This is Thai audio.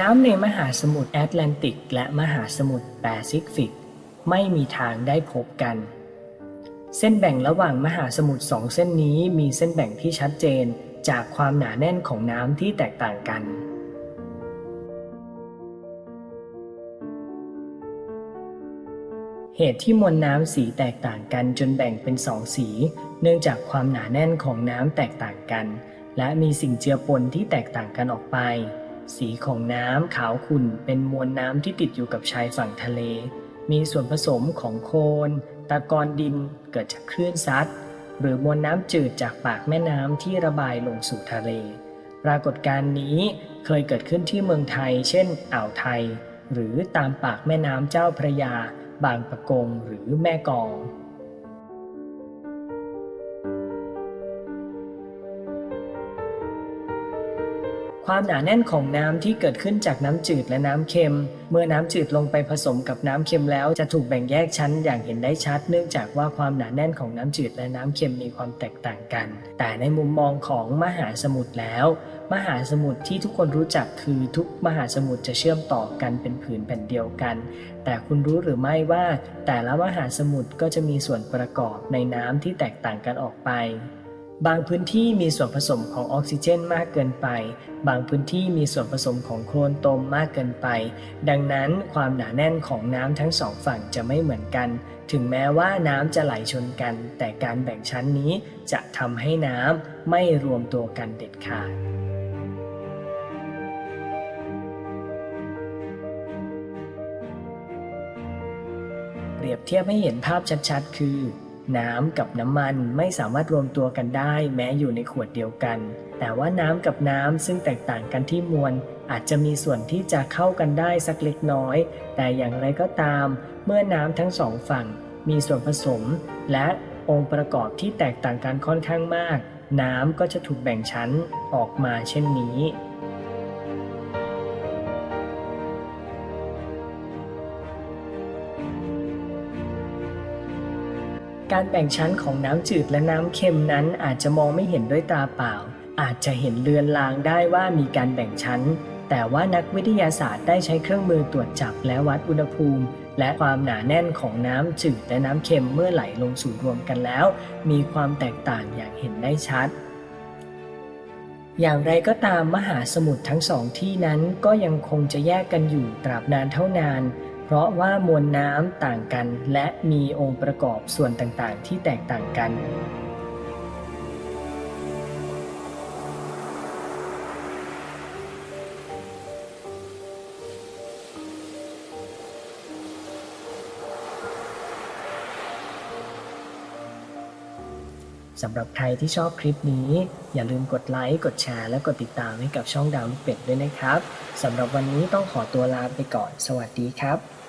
น้ำในมหาสมุทรแอตแลนติก และมหาสมุทรแปซิฟิก ไม่มีทางได้พบกัน เส้นแบ่งระหว่างมหาสมุทรสองเส้นนี้มีเส้นแบ่งที่ชัดเจนจากความหนาแน่นของน้ำที่แตกต่างกันเหตุที่มวลน้ำสีแตกต่างกันจนแบ่งเป็นสองสี เนื่องจากความหนาแน่นของน้ำแตกต่างกัน และมีสิ่งเจือปนที่แตกต่างกันออกไป สีของน้ำขาวขุ่นเป็นมวลน้ำที่ติดอยู่กับชายฝั่งทะเล มีส่วนผสมของโคลนตะกอนดินเกิดจากคลื่นซัด หรือมวลน้ำจืดจากปากแม่น้ำที่ระบายลงสู่ทะเล ปรากฏการณ์นี้เคยเกิดขึ้นที่เมืองไทย เช่น อ่าวไทย หรือตามปากแม่น้ำเจ้าพระยา บางปะกงหรือแม่กอง ความหนาแน่นของน้ำที่เกิดขึ้นจากน้ำจืดและน้ำเค็ม เมื่อน้ำจืดลงไปผสมกับน้ำเค็มแล้ว จะถูกแบ่งแยกชั้นอย่างเห็นได้ชัด เนื่องจากว่าความหนาแน่นของน้ำจืดและน้ำเค็มมีความแตกต่างกัน แต่ในมุมมองของมหาสมุทรแล้ว มหาสมุทรที่ทุกคนรู้จักคือทุกมหาสมุทรจะเชื่อมต่อกันเป็นผืนแผ่นเดียวกัน แต่คุณรู้หรือไม่ว่า แต่ละมหาสมุทรก็จะมีส่วนประกอบในน้ำที่แตกต่างกันออกไป บางพื้นที่มีส่วนผสมของออกซิเจนมากเกินไป บางพื้นที่มีส่วนผสมของโคลนตมมากเกินไป ดังนั้นความหนาแน่นของน้ำทั้งสองฝั่งจะไม่เหมือนกัน ถึงแม้ว่าน้ำจะไหลชนกัน แต่การแบ่งชั้นนี้จะทำให้น้ำไม่รวมตัวกันเด็ดขาดเปรียบเทียบให้เห็นภาพชัดๆ คือ น้ำกับน้ำมันไม่สามารถรวมตัวกันได้แม้อยู่ในขวดเดียวกัน แต่ว่าน้ำกับน้ำซึ่งแตกต่างกันที่มวล อาจจะมีส่วนที่จะเข้ากันได้สักเล็กน้อย แต่อย่างไรก็ตาม เมื่อน้ำทั้งสองฝั่ง มีส่วนผสม และองค์ประกอบที่แตกต่างกันค่อนข้างมาก น้ำก็จะถูกแบ่งชั้นออกมาเช่นนี้ การแบ่งชั้นของน้ำจืดและน้ำเค็มนั้นอาจจะมองไม่เห็นด้วยตาเปล่า อาจจะเห็นเลือนลางได้ว่ามีการแบ่งชั้น แต่ว่านักวิทยาศาสตร์ได้ใช้เครื่องมือตรวจจับและวัดอุณหภูมิ และความหนาแน่นของน้ำจืดและน้ำเค็มเมื่อไหลลงสู่รวมกันแล้ว มีความแตกต่างอย่างเห็นได้ชัดอย่างไรก็ตามมหาสมุทรทั้งสองที่นั้นก็ยังคงจะแยกกันอยู่ตราบนานเท่านาน ราะว่ามวลน้ำต่างกัน และมีองค์ประกอบส่วนต่างๆ ที่แตกต่างกัน สำหรับใครที่ชอบคลิปนี้ อย่าลืมกดไลค์ กดแชร์ และกดติดตามให้กับช่องดาวลูกเป็ดด้วยนะครับ สำหรับวันนี้ต้องขอตัวลาไปก่อน สวัสดีครับ